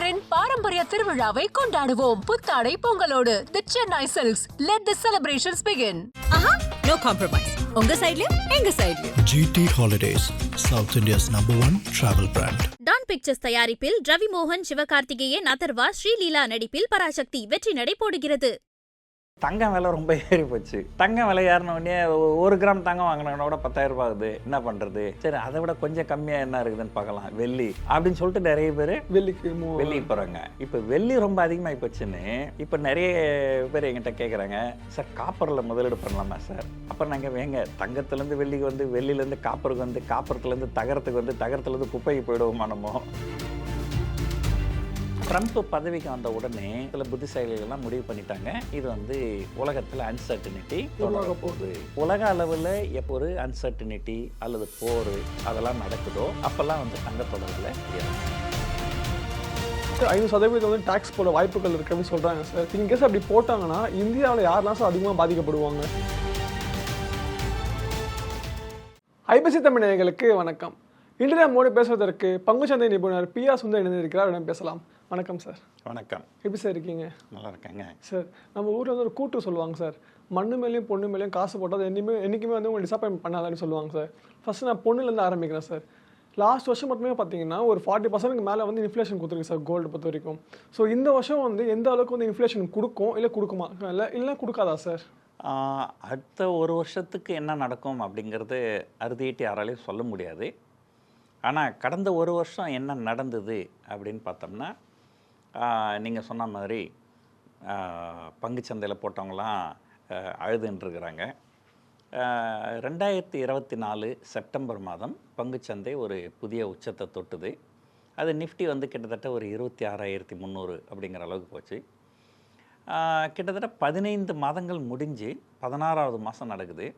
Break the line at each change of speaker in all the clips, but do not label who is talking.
தமிழரின் பாரம்பரிய திருவிழாவை கொண்டாடுவோம். புத்தாடை பொங்கலோடு the Chennai Silks let the celebrations begin
Aha no compromise உங்க சைடுலயும் எங்க சைடுலயும்
GT Holidays, South India's number one travel brand.
Dawn Pictures தயாரிப்பில் ரவி மோகன் சிவகார்த்திகேயன் அதர்வா ஸ்ரீலீலா நடிப்பில் பராசக்தி வெற்றி நடை போடுகிறது.
தங்கம் விலை ரொம்ப ஏறி போச்சு. தங்கம் விலை ஏறின உடனே ஒரு கிராம் தங்கம் வாங்கினா கூட பத்தாயிரம் ரூபாய் ஆகுது. என்ன பண்ணுறது சரி அதை விட கொஞ்சம் கம்மியாக என்ன இருக்குதுன்னு பார்க்கலாம். வெள்ளி அப்படின்னு சொல்லிட்டு நிறைய பேர்
வெள்ளிக்கு மூ-
வெள்ளி போகிறாங்க இப்போ வெள்ளி ரொம்ப அதிகமாகி போச்சுன்னு இப்போ நிறைய பேர் எங்கிட்ட கேட்குறாங்க சார் காப்பரில் முதலீடு பண்ணலாமா சார்? அப்புறம் நாங்கள் வேங்க தங்கத்துலேருந்து வெள்ளிக்கு வந்து வெள்ளிலேருந்து காப்பருக்கு வந்து காப்பருக்குலேருந்து தகரத்துக்கு வந்து தகரத்துலேருந்து குப்பைக்கு போயிடுவோமா நம்ம? ட்ரம்ப் பதவிக்கு வந்த உடனே சில புத்திசாலிகள் எல்லாம் முடிவு பண்ணிட்டாங்க. இது வந்து உலகத்தில் அன்சர்டினிட்டி
உருவாக போகுது.
உலக அளவில் எப்போ ஒரு அன்சர்டினிட்டி அல்லது போர் அதெல்லாம் நடக்குதோ அப்போல்லாம் வந்து தங்கத்தோட விலை
ஐநூறு சதவீதம் வந்து டாக்ஸ் போட வாய்ப்புகள் இருக்குன்னு சொல்றாங்க சார். இன்கேஸ் அப்படி போட்டாங்கன்னா இந்தியாவில் யாரெல்லாம் சார் அதிகமாக பாதிக்கப்படுவாங்க? ஐபிசி தமிழ் நேயர்களுக்கு வணக்கம். இன்று நாம் மோடி பேசுவதற்கு பங்குச்சந்தை நிபுணர் பி ஆர் சுந்தர் இணைந்திருக்கிறார். அவரிடம் பேசலாம். வணக்கம் சார்.
வணக்கம்.
எப்படி சார் இருக்கீங்க?
நல்லா இருக்காங்க
சார் நம்ம ஊரில் வந்து ஒரு கூட்டு சொல்லுவாங்க சார். மண்ணு மேலேயும் பொண்ணு மேலேயும் காசு போட்டால் என்னையுமே என்றைக்குமே வந்து உங்களை டிசப்பாயின்ட் பண்ணாதான்னு சொல்லுவாங்க சார். ஃபர்ஸ்ட் நான் பொண்ணுலேருந்து ஆரம்பிக்கிறேன் சார். லாஸ்ட் வருஷம் மட்டுமே பார்த்தீங்கன்னா ஒரு ஃபார்ட்டி பர்சன்ட்க்கு மேலே வந்து இன்ஃப்ளேஷன் கொடுத்துருக்கு சார் கோல்டு பொறுத்த வரைக்கும் ஸோ இந்த வருஷம் வந்து எந்த அளவுக்கு வந்து இன்ஃப்ளேஷன் கொடுக்கும் இல்லை கொடுக்குமா இல்லை இல்லை கொடுக்காதா சார்?
அடுத்த ஒரு வருஷத்துக்கு என்ன நடக்கும் அப்படிங்கிறது அறுதியிட்டு யாராலையும் சொல்ல முடியாது. ஆனால் கடந்த ஒரு வருஷம் என்ன நடந்தது அப்படின்னு பார்த்தோம்னா நீங்கள் சொன்ன மாதிரி பங்குச்சந்தையில் போட்டவங்களாம் அழுதுன்ட்ருக்குறாங்க ரெண்டாயிரத்தி இருபத்தி நாலு செப்டம்பர் மாதம் பங்குச்சந்தை ஒரு புதிய உச்சத்தை தொட்டுது. அது நிஃப்டி வந்து கிட்டத்தட்ட ஒரு இருபத்தி ஆறாயிரத்தி முந்நூறு அப்படிங்கிற அளவுக்கு போச்சு. கிட்டத்தட்ட பதினைந்து மாதங்கள் முடிஞ்சு பதினாறாவது மாதம் நடக்குது.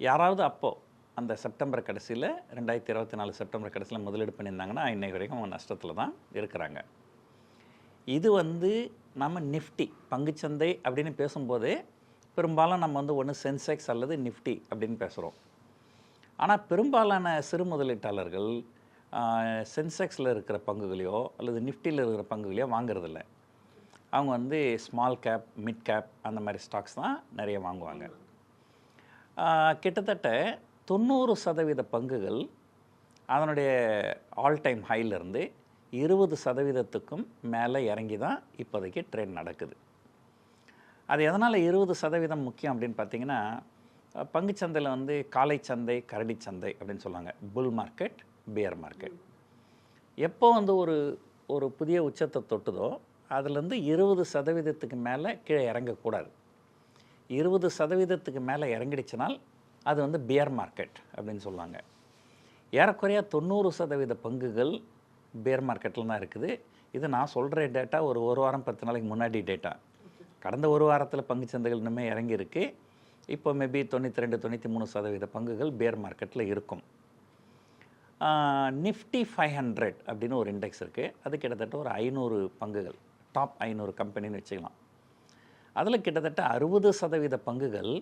யாராவது அப்போது அந்த செப்டம்பர் கடைசியில் ரெண்டாயிரத்தி இருபத்தி நாலு செப்டம்பர் கடைசியில் முதலீடு பண்ணியிருந்தாங்கன்னா இன்றைக்கு வரைக்கும் அவங்க நஷ்டத்தில் தான் இருக்கிறாங்க. இது வந்து நம்ம நிஃப்டி பங்குச்சந்தை அப்படின்னு பேசும்போது பெரும்பாலும் நம்ம வந்து ஒன்று சென்செக்ஸ் அல்லது நிஃப்டி அப்படின்னு பேசுகிறோம் ஆனால் பெரும்பாலான சிறு முதலீட்டாளர்கள் சென்செக்ஸில் இருக்கிற பங்குகளையோ அல்லது நிஃப்டியில் இருக்கிற பங்குகளையோ வாங்குறதில்ல. அவங்க வந்து ஸ்மால் கேப் மிட் கேப் அந்த மாதிரி ஸ்டாக்ஸ் தான் நிறைய வாங்குவாங்க. கிட்டத்தட்ட தொண்ணூறு சதவீத பங்குகள் அதனுடைய ஆல் டைம் ஹைலேருந்து இருபது சதவீதத்துக்கும் மேலே இறங்கி தான் இப்போதைக்கு ட்ரெண்ட் நடக்குது. அது எதனால் இருபது சதவீதம் முக்கியம் அப்படின்னு பார்த்தீங்கன்னா பங்குச்சந்தையில் வந்து காலை சந்தை கரடி சந்தை அப்படின்னு சொல்லுவாங்க. புல் மார்க்கெட் பியர் மார்க்கெட் எப்போ வந்து ஒரு ஒரு புதிய உச்சத்தை தொட்டுதோ அதுலேருந்து இருபது சதவீதத்துக்கு மேலே கீழே இறங்கக்கூடாது. இருபது சதவீதத்துக்கு மேலே இறங்கிடுச்சினால் அது வந்து பியர் மார்க்கெட் அப்படின்னு சொல்லுவாங்க. ஏறக்குறைய தொண்ணூறு சதவீத பங்குகள் பியர் மார்க்கெட்டில் தான் இருக்குது. இது நான் சொல்கிற டேட்டா ஒரு ஒரு வாரம் பத்து நாளைக்கு முன்னாடி டேட்டா கடந்த ஒரு வாரத்தில் பங்குச்சந்தைகள் இன்னுமே இறங்கியிருக்கு. இப்போ மேபி தொண்ணூற்றி ரெண்டு தொண்ணூற்றி மூணு சதவீத பங்குகள் பியர் மார்க்கெட்டில் இருக்கும். நிஃப்டி ஃபைவ் ஹண்ட்ரட் அப்படின்னு ஒரு இண்டெக்ஸ் இருக்குது அது கிட்டத்தட்ட ஒரு ஐநூறு பங்குகள். டாப் ஐநூறு கம்பெனின்னு வச்சுக்கலாம். அதில் கிட்டத்தட்ட அறுபது சதவீத பங்குகள்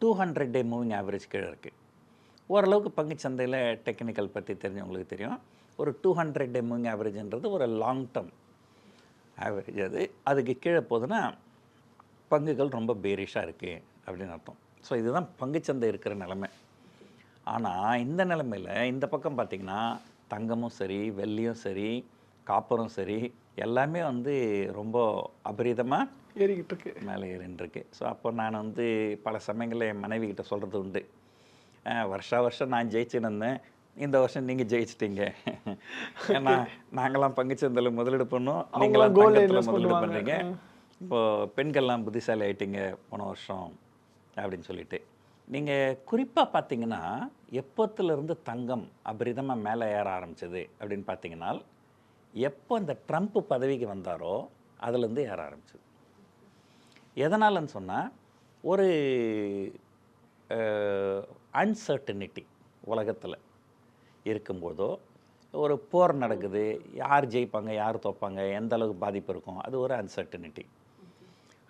two hundred day moving average கீழே இருக்குது ஓரளவுக்கு பங்குச்சந்தையில் டெக்னிக்கல் பற்றி தெரிஞ்சவங்களுக்கு தெரியும். ஒரு டூ ஹண்ட்ரட் மூவிங் ஆவரேஜ்ன்றது ஒரு லாங் டேர்ம் ஆவரேஜ் அது அதுக்கு கீழே போகுதுன்னா பங்குகள் ரொம்ப பேரிஷாக இருக்குது அப்படின்னு அர்த்தம். ஸோ இதுதான் பங்குச்சந்தை இருக்கிற நிலமை. ஆனால் இந்த நிலமையில் இந்த பக்கம் பார்த்திங்கன்னா தங்கமும் சரி வெள்ளியும் சரி காப்பரும் சரி எல்லாமே வந்து ரொம்ப அபரிதமாக
ஏறிக்கிட்டு இருக்கு.
மேலே ஏறின்றிருக்கு ஸோ அப்போ நான் வந்து பல சமயங்களில் என் மனைவி கிட்ட சொல்கிறது உண்டு வருஷா வருஷம் நான் ஜெயிச்சுன்னு இருந்தேன். இந்த வருஷம் நீங்கள் ஜெயிச்சிட்டீங்க. ஏன்னா நாங்களாம் பங்குச்சந்தையில் முதலீடு பண்ணோம். நீங்களாம்
gold ல
தங்கத்தில்
invest
முதலீடு. பண்ணுறீங்க இப்போது பெண்கள்லாம் புத்திசாலி ஆயிட்டீங்க போன வருஷம் அப்படின்னு சொல்லிட்டு. நீங்கள் குறிப்பாக பார்த்தீங்கன்னா எப்போத்துலேருந்து தங்கம் அபரிதமாக மேலே ஏற ஆரம்பிச்சது அப்படின்னு பார்த்தீங்கன்னா எப்போ இந்த ட்ரம்ப் பதவிக்கு வந்தாரோ அதுலேருந்து ஏற ஆரம்பிச்சது. எதனாலன்னு சொன்னால் ஒரு அன்சர்டனிட்டி உலகத்தில். இருக்கும்போதோ ஒரு போர் நடக்குது யார் ஜெயிப்பாங்க யார் தோப்பாங்க எந்த அளவுக்கு பாதிப்பு இருக்கும் அது ஒரு அன்சர்டனிட்டி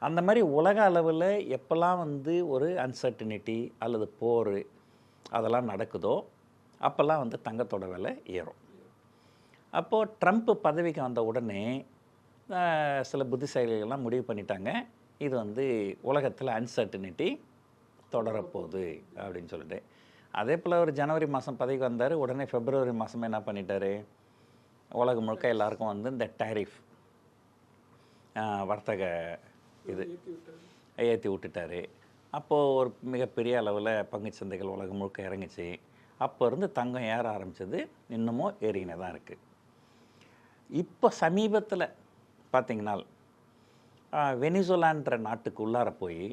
அந்த மாதிரி உலக அளவில் எப்போல்லாம் வந்து ஒரு அன்சர்டனிட்டி அல்லது போர் அதெல்லாம் நடக்குதோ அப்போல்லாம் வந்து தங்கத்தோட விலை ஏறும். அப்போது ட்ரம்ப் பதவிக்கு வந்த உடனே சில புத்திசாலிகள்லாம் முடிவு பண்ணிட்டாங்க இது வந்து உலகத்தில் அன்சர்டினிட்டி தொடரப்போகுது அப்படின்னு சொல்லிட்டு. அதே போல் அவர் ஜனவரி மாதம் பதவிக்கு வந்தார். உடனே பிப்ரவரி மாதமே என்ன பண்ணிட்டார்? உலகம் முழுக்க எல்லாருக்கும் வந்து இந்த டேரிஃப் வர்த்தக இது ஏற்றி விட்டுட்டாரு. அப்போது ஒரு மிகப்பெரிய அளவில் பங்குச் சந்தைகள் உலகம் முழுக்க இறங்குச்சு. அப்போ இருந்து தங்கம் ஏற ஆரம்பிச்சது இன்னமும் ஏறினே தான் இருக்குது இப்போ சமீபத்தில் பார்த்தீங்கன்னா வெனிசுலான்ற நாட்டுக்கு உள்ளார போய்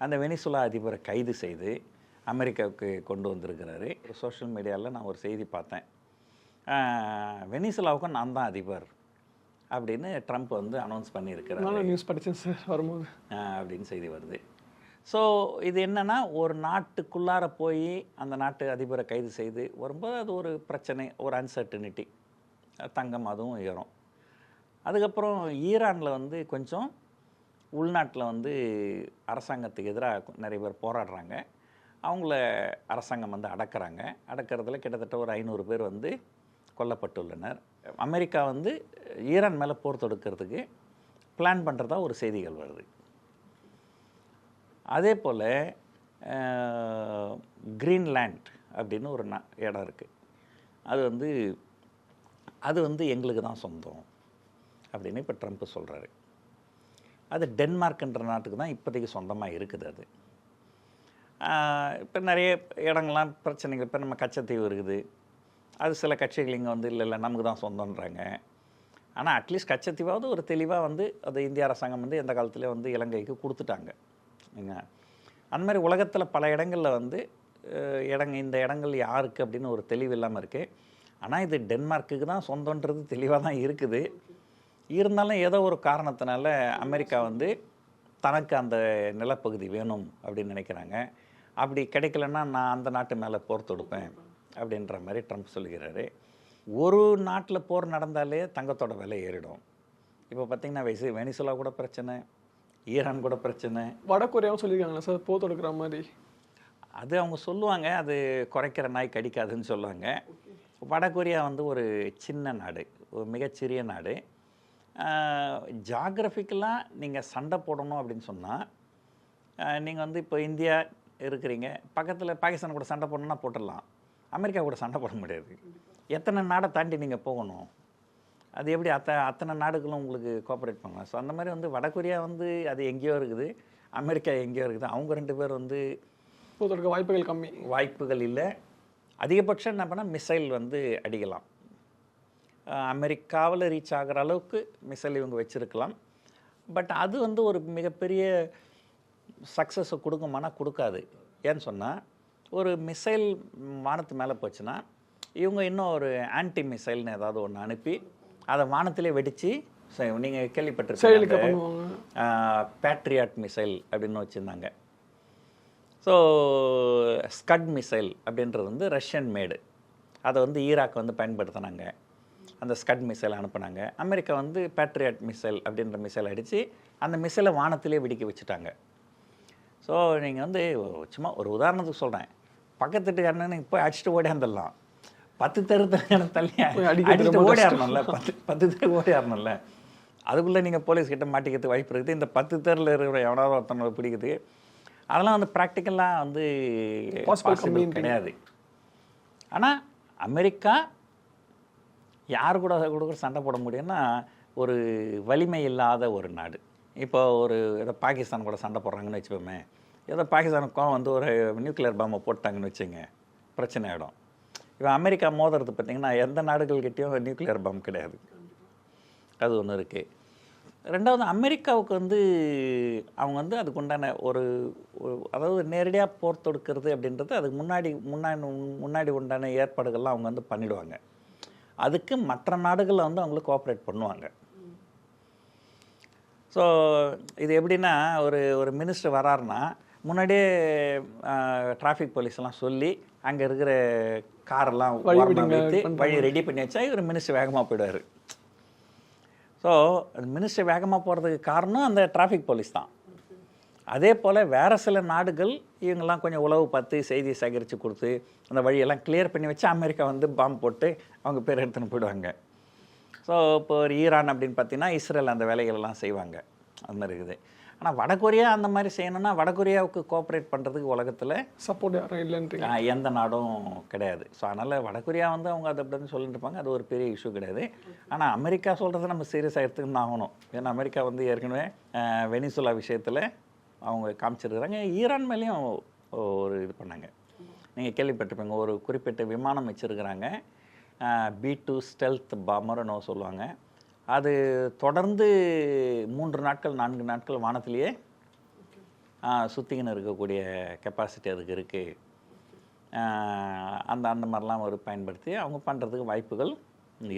அந்த வெனிசுலா அதிபரை கைது செய்து அமெரிக்காவுக்கு கொண்டு வந்திருக்கிறாரு. சோஷியல் மீடியாவில் நான் ஒரு செய்தி பார்த்தேன். வெனிசுலாவுக்கும் நான் தான் அதிபர் அப்படின்னு ட்ரம்ப் வந்து அனௌன்ஸ் பண்ணியிருக்கிறாரு.
நியூஸ் படித்தேன் சார் வரும்போது.
அப்படின்னு செய்தி வருது. ஸோ இது என்னன்னா ஒரு நாட்டுக்குள்ளார போய் அந்த நாட்டு அதிபரை கைது செய்து வரும்போது அது ஒரு பிரச்சனை ஒரு அன்சர்டினிட்டி தங்கம் அதுவும் ஏறும் அதுக்கப்புறம் ஈரானில் வந்து கொஞ்சம் உள்நாட்டில் வந்து அரசாங்கத்துக்கு எதிராக நிறைய பேர் போராடுறாங்க. அவங்கள அரசாங்கம் வந்து அடக்கிறாங்க. அடக்கிறதுல கிட்டத்தட்ட ஒரு ஐநூறு பேர் வந்து கொல்லப்பட்டுள்ளனர். அமெரிக்கா வந்து ஈரான் மேலே போர் தொடுக்கிறதுக்கு பிளான் பண்ணுறதா ஒரு செய்திகள் வருது. அதே போல் கிரீன்லேண்ட் அப்படின்னு ஒரு ந இடம் இருக்குது அது வந்து அது வந்து எங்களுக்கு தான் சொந்தம் அப்படின்னு இப்போ ட்ரம்ப் சொல்கிறாரு அது டென்மார்க்ன்ற நாட்டுக்கு தான் இப்போதைக்கு சொந்தமாக இருக்குது அது. இப்போ நிறைய இடங்கள்லாம் பிரச்சனைகள். இப்போ நம்ம கச்சத்தீவு இருக்குது. அது சில கட்சிகள் இங்கே வந்து இல்லை இல்லை நமக்கு தான் சொந்தன்றாங்க ஆனால் அட்லீஸ்ட் கச்சத்தீவாவது ஒரு தெளிவாக வந்து அது இந்திய அரசாங்கம் வந்து எந்த காலத்துலேயும் வந்து இலங்கைக்கு கொடுத்துட்டாங்க. நீங்க அந்த மாதிரி உலகத்தில் பல இடங்களில் வந்து இடங்க இந்த இடங்கள் யாருக்கு அப்படின்னு ஒரு தெளிவு இல்லாமல் இருக்குது ஆனால் இது டென்மார்க்குக்கு தான் சொந்தன்றது தெளிவாக தான் இருக்குது. இருந்தாலும் ஏதோ ஒரு காரணத்தினால அமெரிக்கா வந்து தனக்கு அந்த நிலப்பகுதி வேணும் அப்படின்னு நினைக்கிறாங்க. அப்படி கிடைக்கலன்னா நான் அந்த நாட்டு மேலே போர் தொடுப்பேன் அப்படின்ற மாதிரி ட்ரம்ப் சொல்லுகிறாரு ஒரு நாட்டில் போர் நடந்தாலே தங்கத்தோட விலை ஏறிடும். இப்போ பார்த்தீங்கன்னா வயசு வெனிசுலா கூட பிரச்சனை ஈரான் கூட பிரச்சனை.
வட கொரியாவும் சொல்லியிருக்காங்களா சார் போர் தொடுக்கிற மாதிரி.
அது அவங்க சொல்லுவாங்க அது குறைக்கிற நாய் கடிக்காதுன்னு சொல்லுவாங்க. வடகொரியா வந்து ஒரு சின்ன நாடு ஒரு மிகச்சிறிய நாடு. ஜாகிரபிக்கலாக நீங்கள் சண்டை போடணும் அப்படின்னு சொன்னால் நீங்கள் வந்து இப்போ இந்தியா இருக்கிறீங்க பக்கத்தில் பாகிஸ்தான் கூட சண்டை போடணும்னா போட்டுடலாம். அமெரிக்கா கூட சண்டை போட முடியாது. எத்தனை நாடை தாண்டி நீங்கள் போகணும்? அது எப்படி அத்த அத்தனை நாடுகளும் உங்களுக்கு கோஆப்ரேட் பண்ணலாம்? ஸோ அந்த மாதிரி வந்து வடகொரியா வந்து அது எங்கேயோ இருக்குது. அமெரிக்கா எங்கேயோ இருக்குது. அவங்க ரெண்டு பேர் வந்து
போர் தொடுக்க வாய்ப்புகள் கம்மி.
வாய்ப்புகள் இல்லை. அதிகபட்சம் என்ன பண்ணால் மிசைல் வந்து அடிக்கலாம். அமெரிக்காவில் ரீச் ஆகிற அளவுக்கு மிசைல் இவங்க வச்சுருக்கலாம். பட் அது வந்து ஒரு மிகப்பெரிய சக்ஸஸை கொடுக்குமானா கொடுக்காது. ஏன்னு சொன்னால் ஒரு மிசைல் வானத்து மேலே போச்சுன்னா இவங்க இன்னும் ஒரு ஆன்டி மிசைல்னு ஏதாவது ஒன்று அனுப்பி அதை வானத்திலே வெடித்து நீங்கள் கேள்விப்பட்டிருக்கீங்க பேட்ரியாட் மிசைல் அப்படின்னு வச்சுருந்தாங்க. ஸோ ஸ்கட் மிசைல் அப்படின்றது வந்து ரஷ்யன் மேடு அதை வந்து ஈராக் வந்து பயன்படுத்தினாங்க. அந்த ஸ்கட் மிசைல் அனுப்புனாங்க. அமெரிக்கா வந்து பேட்ரியாட் மிசைல் அப்படின்ற மிசைல் அடித்து அந்த மிசைலை வானத்திலே வெடிக்க வச்சுட்டாங்க. ஸோ நீங்கள் வந்து சும்மா ஒரு உதாரணத்துக்கு சொல்கிறேன் பக்கத்து வீட்டுக்காரனு போய் அடிச்சுட்டு ஓடியாந்துடலாம் பத்து தெரு தள்ளி அடிச்சுட்டு
ரொம்ப
ஓடியாரணும்ல பத்து பத்து தெரு ஓடியாரணும்ல. அதுக்குள்ளே நீங்கள் போலீஸ் கிட்ட மாட்டிக்கிறதுக்கு வாய்ப்பு இருக்குது. இந்த பத்து தெருவில் இருக்கிற எவனாவது ஒருத்தனை பிடிக்கிறதுக்கு அதெல்லாம் வந்து ப்ராக்டிக்கலாக வந்து. கிடையாது. ஆனால் அமெரிக்கா யார் கூட கூட கூட சண்டை போட முடியும்னா ஒரு வலிமை இல்லாத ஒரு நாடு. இப்போ ஒரு ஏதோ பாகிஸ்தான் கூட சண்டை போடுறாங்கன்னு வச்சுப்போமே ஏதோ பாகிஸ்தானுக்கு வந்து ஒரு நியூக்ளியர் பாம்பை போட்டாங்கன்னு வச்சுங்க. பிரச்சனை ஆகிடும் இப்போ அமெரிக்கா மோதுறது பார்த்திங்கன்னா எந்த நாடுகள்கிட்டையும் நியூக்ளியர் பாம்பு கிடையாது. அது ஒன்று இருக்குது ரெண்டாவது அமெரிக்காவுக்கு வந்து அவங்க வந்து அதுக்கு உண்டான ஒரு ஒரு- அதாவது நேரடியாக போர் தொடுக்கிறது அப்படின்றது அதுக்கு முன்னாடி முன்னாடி முன்னாடி உண்டான ஏற்பாடுகள்லாம் அவங்க வந்து பண்ணிடுவாங்க. அதுக்கு மற்ற நாடுகளில் வந்து அவங்களுக்கு கோஆப்ரேட் பண்ணுவாங்க. ஸோ இது எப்படின்னா ஒரு ஒரு மினிஸ்டர் வராருன்னா முன்னாடியே டிராஃபிக் போலீஸ்லாம் சொல்லி அங்கே இருக்கிற காரெல்லாம்
வழி.
வழி ரெடி பண்ணி வச்சா இவர் மினிஸ்டர் வேகமாக போயிடுவார். ஸோ அந்த மினிஸ்டர் வேகமாக போகிறதுக்கு காரணம் அந்த டிராஃபிக் போலீஸ் தான். அதே போல் வேறு சில நாடுகள் இவங்கெல்லாம் கொஞ்சம் உளவு பார்த்து செய்தி சேகரித்து கொடுத்து அந்த வழியெல்லாம் கிளியர் பண்ணி வச்சு அமெரிக்கா வந்து பாம்பு போட்டு அவங்க பேர் எடுத்துன்னு போயிடுவாங்க. ஸோ இப்போ ஒரு ஈரான் அப்படின்னு பார்த்தீங்கன்னா இஸ்ரேல் அந்த வேலைகளெல்லாம் செய்வாங்க. அந்த மாதிரி இருக்குது. ஆனால் வடகொரியா அந்த மாதிரி செய்யணும்னா வடகொரியாவுக்கு கோஆப்ரேட் பண்ணுறதுக்கு உலகத்தில்
சப்போர்ட் யாரும் இல்லைன்றீங்க.
எந்த நாடும் கிடையாது. ஸோ அதனால் வடகொரியா வந்து அவங்க அதை அப்படின்னு சொல்லிட்டு இருப்பாங்க. அது ஒரு பெரிய இஷ்யூ கிடையாது. ஆனால் அமெரிக்கா சொல்கிறத நம்ம சீரியஸாக எடுத்துக்கணும் ஆகணும். ஏன்னா அமெரிக்கா வந்து ஏற்கனவே வெனிசுலா விஷயத்தில் அவங்க காமிச்சிருக்கிறாங்க. ஈரான் மேலேயும் ஒரு இது பண்ணாங்க. நீங்கள் கேள்விப்பட்டிருப்பீங்க. ஒரு குறிப்பிட்ட விமானம் வச்சுருக்கிறாங்க. பி டூ ஸ்டெல்த் பாமர்னு சொல்லுவாங்க. அது தொடர்ந்து மூன்று நாட்கள் நான்கு நாட்கள் வானத்திலேயே சுற்றிக்கின்னு இருக்கக்கூடிய கெப்பாசிட்டி அதுக்கு இருக்குது அந்த அந்த மாதிரிலாம் ஒரு பயன்படுத்தி அவங்க பண்ணுறதுக்கு வாய்ப்புகள்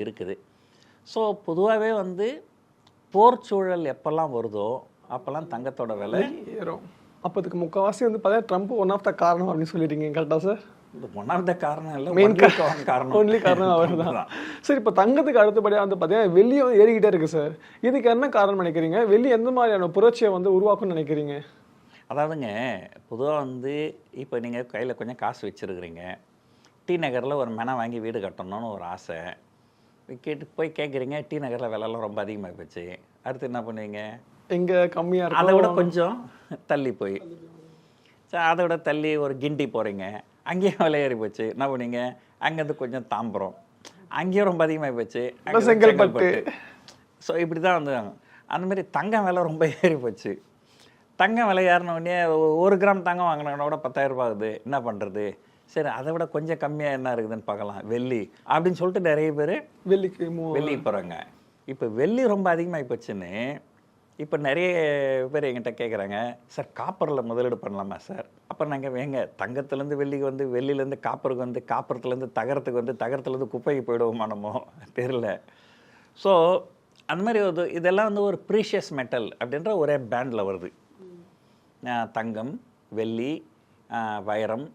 இருக்குது. ஸோ பொதுவாகவே வந்து போர் சூழல் எப்போல்லாம் வருதோ அப்போல்லாம் தங்கத்தோட விலை
ஏறும். அப்போ இதுக்கு முக்கால்வாசி வந்து பார்த்தா ட்ரம்ப் ஒன் ஆஃப் த காரணம் அப்படின்னு சொல்லிட்டீங்க கரெக்டாக சார்
ஒன் ஆஃப் த காரணம் இல்லை
மெயின்
காரணம்.
ஒன்லி காரணம் அவர் தான் சார் இப்போ தங்கத்துக்கு அடுத்தபடியாக வந்து பார்த்தீங்கன்னா வந்து ஏறிக்கிட்டே இருக்கு சார் இதுக்கு என்ன காரணம் நினைக்கிறீங்க? வெள்ளி எந்த மாதிரியான புரட்சியை வந்து உருவாக்கும்னு நினைக்கிறீங்க?
அதாவதுங்க பொதுவாக வந்து இப்போ நீங்கள் கையில் கொஞ்சம் காசு வச்சுருக்கிறீங்க. டி நகரில் ஒரு மெனை வாங்கி வீடு கட்டணும்னு ஒரு ஆசை. கேட்டு போய் கேட்குறீங்க டி நகரில் விலைலாம் ரொம்ப அதிகமாக போச்சு. அடுத்து என்ன பண்ணுவீங்க?
எங்க கம்மியா
அதை விட கொஞ்சம் தள்ளி போய். அதை விட தள்ளி ஒரு கிண்டி போகிறீங்க அங்கேயும் விலை ஏறி போச்சு. என்ன பண்ணீங்க? அங்கேருந்து கொஞ்சம் தாம்பரம். அங்கேயும் ரொம்ப அதிகமாக போச்சு. அங்க
செங்கல்பட்டு.
ஸோ இப்படி தான் வந்து அந்த மாதிரி தங்கம் விலை ரொம்ப ஏறி போச்சு. தங்கம் விலை ஏறின உடனே ஒரு கிராம் தங்கம் வாங்கினா கூட பத்தாயிரம் ரூபாய் ஆகுது. என்ன பண்ணுறது சரி அதை விட கொஞ்சம் கம்மியாக என்ன இருக்குதுன்னு பார்க்கலாம். வெள்ளி அப்படின்னு சொல்லிட்டு நிறைய பேர்
வெள்ளிக்கு
வெள்ளி போகிறாங்க இப்போ வெள்ளி ரொம்ப அதிகமாகி போச்சுன்னு இப்போ நிறைய பேர் என்கிட்ட கேட்குறாங்க சார் காப்பரில் முதலீடு பண்ணலாமா சார்? அப்புறம் நாங்கள் வேங்க தங்கத்துலேருந்து வெள்ளிக்கு வந்து வெள்ளிலேருந்து காப்பருக்கு வந்து காப்பரத்துலேருந்து தகரத்துக்கு வந்து தகரத்துலேருந்து குப்பைக்கு போயிடுவோமா நம்ம? தெரில ஸோ அந்த மாதிரி ஒரு இதெல்லாம் வந்து ஒரு ப்ரீஷியஸ் மெட்டல் அப்படின்ற ஒரே பேண்டில் வருது. தங்கம் வெள்ளி வைரம்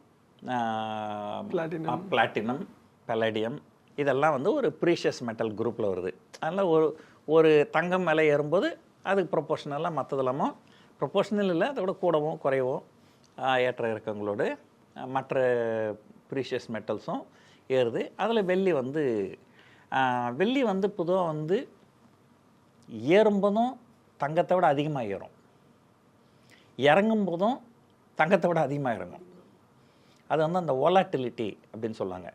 Platinum.
பிளாட்டினம் பல்லடியம் இதெல்லாம் வந்து ஒரு ப்ரீஷியஸ் மெட்டல் குரூப்பில் வருது. அதனால் ஒரு ஒரு தங்கம் விலை ஏறும்போது அதுக்கு ப்ரொபோஷனலாக மற்றதெல்லாமோ ப்ரொபோஷனல் இல்லை அதை விட கூடவும் குறையவும் ஏற்ற இறக்கங்களோடு மற்ற ப்ரீஷியஸ் மெட்டல்ஸும் ஏறுது. அதில் வெள்ளி வந்து வெள்ளி வந்து பொதுவாக வந்து ஏறும்போதும் தங்கத்தை விட அதிகமாக ஏறும். இறங்கும் போதும் தங்கத்தை விட அதிகமாக இறங்கும். அது வந்து அந்த ஓலாட்டிலிட்டி அப்படின்னு சொல்லுவாங்க.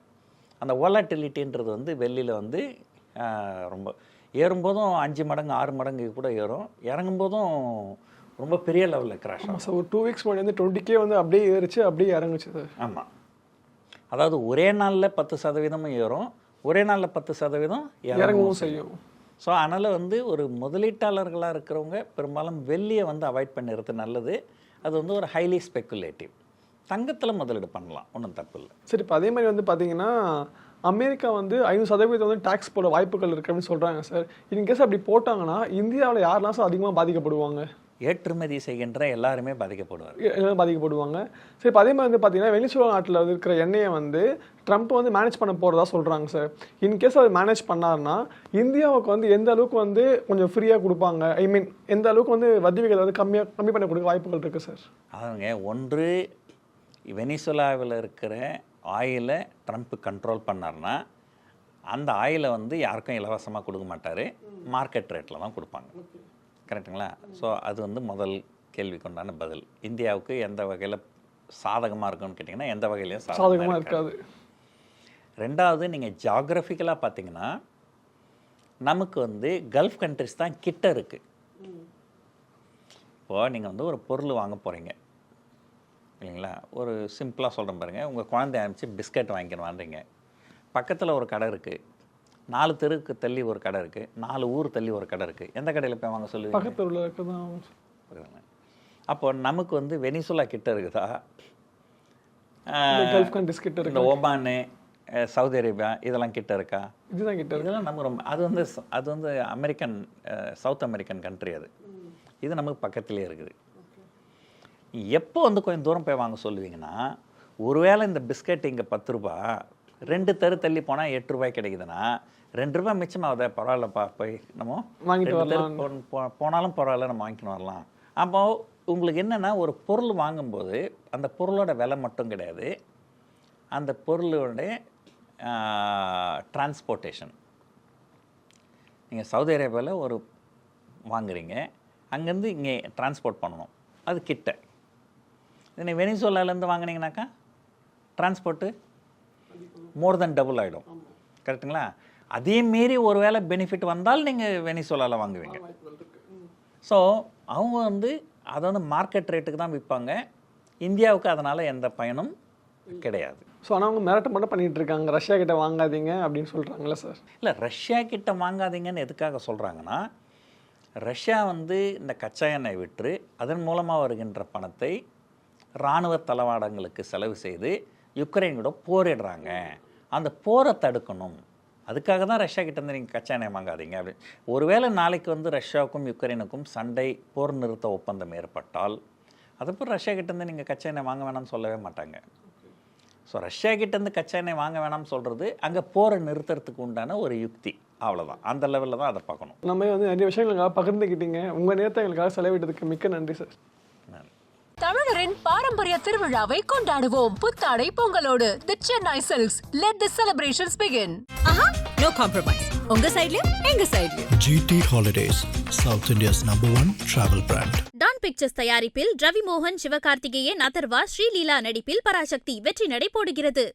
அந்த ஓலாட்டிலிட்டின்றது வந்து வெள்ளியில் வந்து ரொம்ப ஏறும்போதும் அஞ்சு மடங்கு ஆறு மடங்கு கூட ஏறும். இறங்கும்போதும் ரொம்ப பெரிய லெவலில் கிராஷ் ஆகும்.
சார் ஒரு டூ வீக்ஸ் முன்னாடி வந்து டுவெண்ட்டி கே வந்து அப்படியே ஏறிச்சு அப்படியே இறங்குச்சு சார்.
ஆமாம் அதாவது ஒரே நாளில் பத்து சதவீதமும் ஏறும் ஒரே நாளில் பத்து சதவீதம்
இறங்கவும் செய்யும்.
ஸோ அதனால் வந்து ஒரு முதலீட்டாளர்களாக இருக்கிறவங்க பெரும்பாலும் வெள்ளியை வந்து அவாய்ட் பண்ணிடுறது நல்லது. அது வந்து ஒரு ஹைலி ஸ்பெக்குலேட்டிவ் தங்கத்தில் முதலீடு பண்ணலாம் ஒன்றும் தப்பு இல்லை.
சரி இப்போ அதே மாதிரி வந்து பார்த்தீங்கன்னா அமெரிக்கா வந்து ஐநூறு சதவீதம் வந்து டேக்ஸ் போட வாய்ப்புகள் இருக்கு அப்படின்னு சொல்கிறாங்க சார் இன்கேஸ் அப்படி போட்டாங்கன்னா இந்தியாவில் யாரெல்லாம் சார் அதிகமாக பாதிக்கப்படுவாங்க?
ஏற்றுமதி செய்கின்ற எல்லாருமே பாதிக்கப்படுவார்
எல்லாரும் பாதிக்கப்படுவாங்க. சரி இப்போ அதே மாதிரி வந்து பார்த்தீங்கன்னா வெனிசுலா நாட்டில் இருக்கிற எண்ணெயை வந்து ட்ரம்ப் வந்து மேனேஜ் பண்ண போகிறதா சொல்கிறாங்க சார் இன்கேஸ் அது மேனேஜ் பண்ணாருன்னா இந்தியாவுக்கு வந்து எந்த அளவுக்கு வந்து கொஞ்சம் ஃப்ரீயாக கொடுப்பாங்க? ஐ மீன் எந்த அளவுக்கு வந்து வட்டி விகிதம் வந்து கம்மியாக கம்மி பண்ண கொடுக்க வாய்ப்புகள் இருக்குது சார்
அவங்க ஒன்று வெனிசுலாவில் இருக்கிற ஆயிலை ட்ரம்ப் கண்ட்ரோல் பண்ணார்னா அந்த ஆயிலை வந்து யாருக்கும் இலவசமாக கொடுக்க மாட்டார். மார்க்கெட் ரேட்டில் தான் கொடுப்பாங்க. கரெக்ட்டுங்களா? ஸோ அது வந்து முதல் கேள்விக்கு உண்டான பதில். இந்தியாவுக்கு எந்த வகையில் சாதகமாக இருக்கும்னு கேட்டிங்கன்னா எந்த வகையிலையும்
சாதகமாக
இருக்காது. ரெண்டாவது நீங்கள் ஜாகிரபிக்கலாக பார்த்தீங்கன்னா நமக்கு வந்து கல்ஃப் கண்ட்ரிஸ் தான் கிட்ட இருக்குது இப்போது நீங்கள் வந்து ஒரு பொருள் வாங்க போகிறீங்க இல்லைங்களா? ஒரு சிம்பிளாக சொல்கிறேன் பாருங்கள் உங்கள் குழந்தைய அனுப்பிச்சு பிஸ்கட் வாங்கிக்கணும் பக்கத்தில் ஒரு கடை இருக்குது நாலு தெருக்கு தள்ளி ஒரு கடை இருக்குது நாலு ஊர் தள்ளி ஒரு கடை இருக்குது எந்த கடையில் போய் வாங்க சொல்லுவீங்க?
பக்கத்தில் உள்ள?
அப்போ நமக்கு வந்து வெனிசுலா கிட்ட இருக்குதா?
இந்த
அஹ், சவுதி அரேபியா இதெல்லாம் கிட்ட இருக்கா?
இதுதான் கிட்ட
இதெல்லாம் நம்ம ரொம்ப அது வந்து அது வந்து அமெரிக்கன் சவுத் அமெரிக்கன் கண்ட்ரி அது. இது நமக்கு பக்கத்துலேயே இருக்குது. எப்போ வந்து கொஞ்சம் தூரம் போய் வாங்க சொல்லுவீங்கன்னா ஒருவேளை இந்த பிஸ்கட் இங்கே பத்து ரூபா ரெண்டு தெரு தள்ளி போனால் எட்டு ரூபாய் கிடைக்குதுன்னா ரெண்டு ரூபாய் மிச்சமாகுதே? பரவாயில்லப்பா போய் நம்ம
வாங்கிட்டு
போனாலும் பரவாயில்ல நம்ம வாங்கிட்டு வரலாம். அப்போ உங்களுக்கு என்னென்னா ஒரு பொருள் வாங்கும்போது அந்த பொருளோட விலை மட்டும் கிடையாது. அந்த பொருளோட டிரான்ஸ்போர்ட்டேஷன் நீங்கள் சவுதி அரேபியாவில் ஒரு வாங்குறீங்க. அங்கேருந்து இங்கே டிரான்ஸ்போர்ட் பண்ணணும். அது கிட்ட. நீ வெனிசோலாலேருந்து வாங்குனீங்கனாக்கா டிரான்ஸ்போர்ட்டு மோர் தென் டபுள் ஆகிடும் கரெக்ட்டுங்களா? அதே மீறி ஒரு வேளை பெனிஃபிட் வந்தால் நீங்கள் வெனிசோலாவில் வாங்குவீங்க. ஸோ அவங்க வந்து அதை வந்து மார்க்கெட் ரேட்டுக்கு தான் விற்பாங்க. இந்தியாவுக்கு அதனால் எந்த பயனும் கிடையாது.
ஸோ ஆனால் அவங்க மிரட்ட மட்டும் பண்ணிட்டு இருக்காங்க. ரஷ்யா கிட்ட வாங்காதீங்க அப்படின்னு சொல்கிறாங்களே சார்
இல்லை ரஷ்யா கிட்ட வாங்காதீங்கன்னு எதுக்காக சொல்கிறாங்கன்னா ரஷ்யா வந்து இந்த கச்சா எண்ணெய் விற்று அதன் மூலமாக வருகின்ற பணத்தை இராணுவ தளவாடங்களுக்கு செலவு செய்து யுக்ரைன் கூட போரிடுறாங்க. அந்த போரை தடுக்கணும். அதுக்காக தான் ரஷ்யா கிட்டேருந்து நீங்கள் கச்சா எண்ணெய் வாங்காதீங்க. அப்படின்னு ஒருவேளை நாளைக்கு வந்து ரஷ்யாவுக்கும் யுக்ரைனுக்கும் சண்டை போர் நிறுத்த ஒப்பந்தம் ஏற்பட்டால் அதுக்கப்புறம் ரஷ்யா கிட்டேருந்து நீங்கள் கச்சா எண்ணெய் வாங்க வேணாம்னு சொல்லவே மாட்டாங்க. ஸோ ரஷ்யா கிட்டேருந்து கச்சா எண்ணெய் வாங்க வேணாம்னு சொல்கிறது அங்கே போரை நிறுத்துறதுக்கு உண்டான ஒரு யுக்தி. அவ்வளோதான் அந்த லெவலில் தான் அதை பார்க்கணும்.
நம்ம வந்து நிறைய விஷயங்களுக்காக பகிர்ந்துக்கிட்டீங்க உங்கள் நேரத்தை எங்களுக்காக செலவிட்டதுக்கு மிக்க நன்றி சார்.
நன்றி
தமிழரின் பாரம்பரிய திருவிழாவை கொண்டாடுவோம். புத்தாடை பொங்கலோடு the Chennai Silks let the celebrations begin
Aha no compromise உங்க சைடுலயும் எங்க சைடுலயும்
GT Holidays, South India's number one travel brand.
Dawn Pictures தயாரிப்பில் ரவி மோகன் சிவகார்த்திகேயன் அதர்வா ஸ்ரீலீலா நடிப்பில் பராசக்தி வெற்றி நடை போடுகிறது.